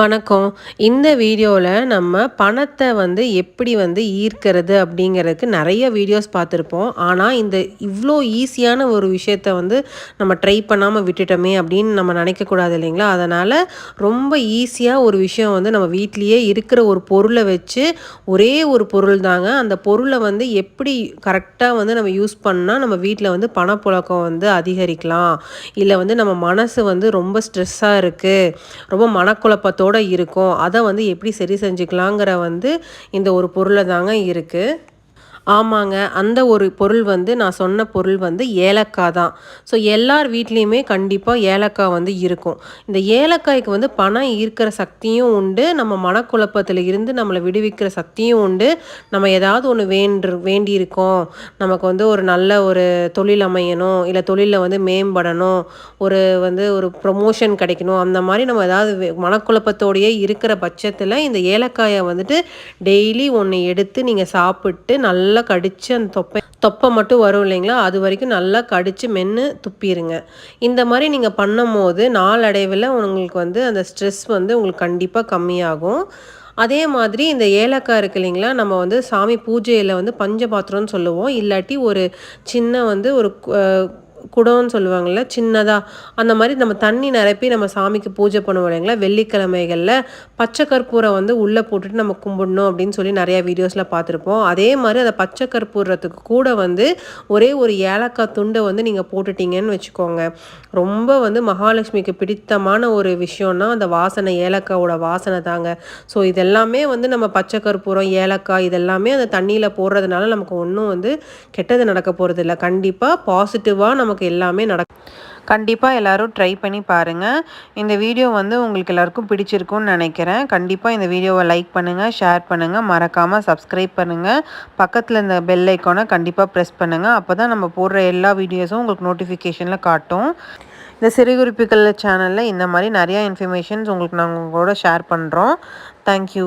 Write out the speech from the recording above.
வணக்கம். இந்த வீடியோவில் நம்ம பணத்தை வந்து எப்படி வந்து ஈர்க்கிறது அப்படிங்கிறதுக்கு நிறைய வீடியோஸ் பார்த்துருப்போம். ஆனால் இந்த இவ்வளோ ஈஸியான ஒரு விஷயத்த வந்து நம்ம ட்ரை பண்ணாமல் விட்டுட்டோமே அப்படின்னு நம்ம நினைக்கக்கூடாது இல்லைங்களா? அதனால் ரொம்ப ஈஸியாக ஒரு விஷயம் வந்து நம்ம வீட்லேயே இருக்கிற ஒரு பொருளை வச்சு ஒரே ஒரு பொருள் தாங்க. அந்த பொருளை வந்து எப்படி கரெக்டாக வந்து நம்ம யூஸ் பண்ணால் நம்ம வீட்டில் வந்து பணப்புழக்கம் வந்து அதிகரிக்கலாம்? இல்லை வந்து நம்ம மனசு வந்து ரொம்ப ஸ்ட்ரெஸ்ஸாக இருக்குது ரொம்ப மனக்குழப்பத்தோட இருக்கும். அதை வந்து எப்படி சரி செஞ்சுக்கலாங்கிற வந்து இந்த ஒரு பொருளை தாங்க இருக்குது ஆமாங்க. அந்த ஒரு பொருள் வந்து நான் சொன்ன பொருள் வந்து ஏலக்காய் தான். ஸோ எல்லார் வீட்லேயுமே கண்டிப்பாக ஏலக்காய் வந்து இருக்கும். இந்த ஏலக்காய்க்கு வந்து பணம் ஈர்க்கிற சக்தியும் உண்டு. நம்ம மனக்குழப்பத்தில் இருந்து நம்மளை விடுவிக்கிற சக்தியும் உண்டு. நம்ம ஏதாவது ஒன்று வேண்டு வேண்டியிருக்கோம். நமக்கு வந்து ஒரு நல்ல ஒரு தொழில் அமையணும். இல்லை தொழிலில் வந்து மேம்படணும். ஒரு வந்து ஒரு ப்ரொமோஷன் கிடைக்கணும். அந்த மாதிரி நம்ம ஏதாவது மனக்குழப்பத்தோடையே இருக்கிற பட்சத்தில் இந்த ஏலக்காயை வந்துட்டு டெய்லி ஒன்று எடுத்து நீங்கள் சாப்பிட்டு நல்லா நல்லா கடித்து அந்த தொப்பை தொப்பை மட்டும் வரும் இல்லைங்களா? அது வரைக்கும் நல்லா கடித்து மென்று துப்பிடுங்க இந்த மாதிரி நீங்கள் பண்ணும்போது நாளடைவில் உங்களுக்கு வந்து அந்த ஸ்ட்ரெஸ் வந்து உங்களுக்கு கண்டிப்பாக கம்மியாகும். அதே மாதிரி இந்த ஏலக்காய் இருக்கு இல்லைங்களா? நம்ம வந்து சாமி பூஜையில் வந்து பஞ்சபாத்திரம்னு சொல்லுவோம். இல்லாட்டி ஒரு சின்ன வந்து ஒரு குடம்னு சொல்லுவாங்கள்ல சின்னதாக அந்த மாதிரி நம்ம தண்ணி நிரப்பி நம்ம சாமிக்கு பூஜை பண்ணுவோம் இல்லைங்களா? வெள்ளிக்கிழமைகளில் பச்சை கற்பூரம் வந்து உள்ளே போட்டுட்டு நம்ம கும்பிடணும் அப்படின்னு சொல்லி நிறையா வீடியோஸில் பார்த்துருப்போம். அதே மாதிரி அதை பச்சை கற்பூரத்துக்கு கூட வந்து ஒரே ஒரு ஏலக்காய் துண்டை வந்து நீங்கள் போட்டுட்டீங்கன்னு வச்சுக்கோங்க. ரொம்ப வந்து மகாலட்சுமிக்கு பிடித்தமான ஒரு விஷயம்னா அந்த வாசனை ஏலக்காவோட வாசனை தாங்க. ஸோ இதெல்லாமே வந்து நம்ம பச்சை கற்பூரம் ஏலக்காய் இதெல்லாமே அந்த தண்ணியில் போடுறதுனால நமக்கு ஒன்றும் வந்து கெட்டது நடக்க போகிறது இல்லை கண்டிப்பாக பாசிட்டிவாக நம்ம நமக்கு எல்லாமே நடக்கும் கண்டிப்பாக எல்லோரும் ட்ரை பண்ணி பாருங்கள் இந்த வீடியோ வந்து உங்களுக்கு எல்லாருக்கும் பிடிச்சிருக்கும்னு நினைக்கிறேன். கண்டிப்பாக இந்த வீடியோவை லைக் பண்ணுங்கள் ஷேர் பண்ணுங்கள் மறக்காமல் சப்ஸ்கிரைப் பண்ணுங்கள் பக்கத்தில் இந்த பெல் ஐக்கானை கண்டிப்பாக ப்ரெஸ் பண்ணுங்கள் அப்போ தான் நம்ம போடுற எல்லா வீடியோஸும் உங்களுக்கு நோட்டிஃபிகேஷனில் காட்டும். இந்த சிறுகுறிப்புகள் சேனலில் இந்த மாதிரி நிறையா இன்ஃபர்மேஷன்ஸ் உங்களுக்கு நாங்கள் உங்களோட ஷேர் பண்ணுறோம் தேங்க்யூ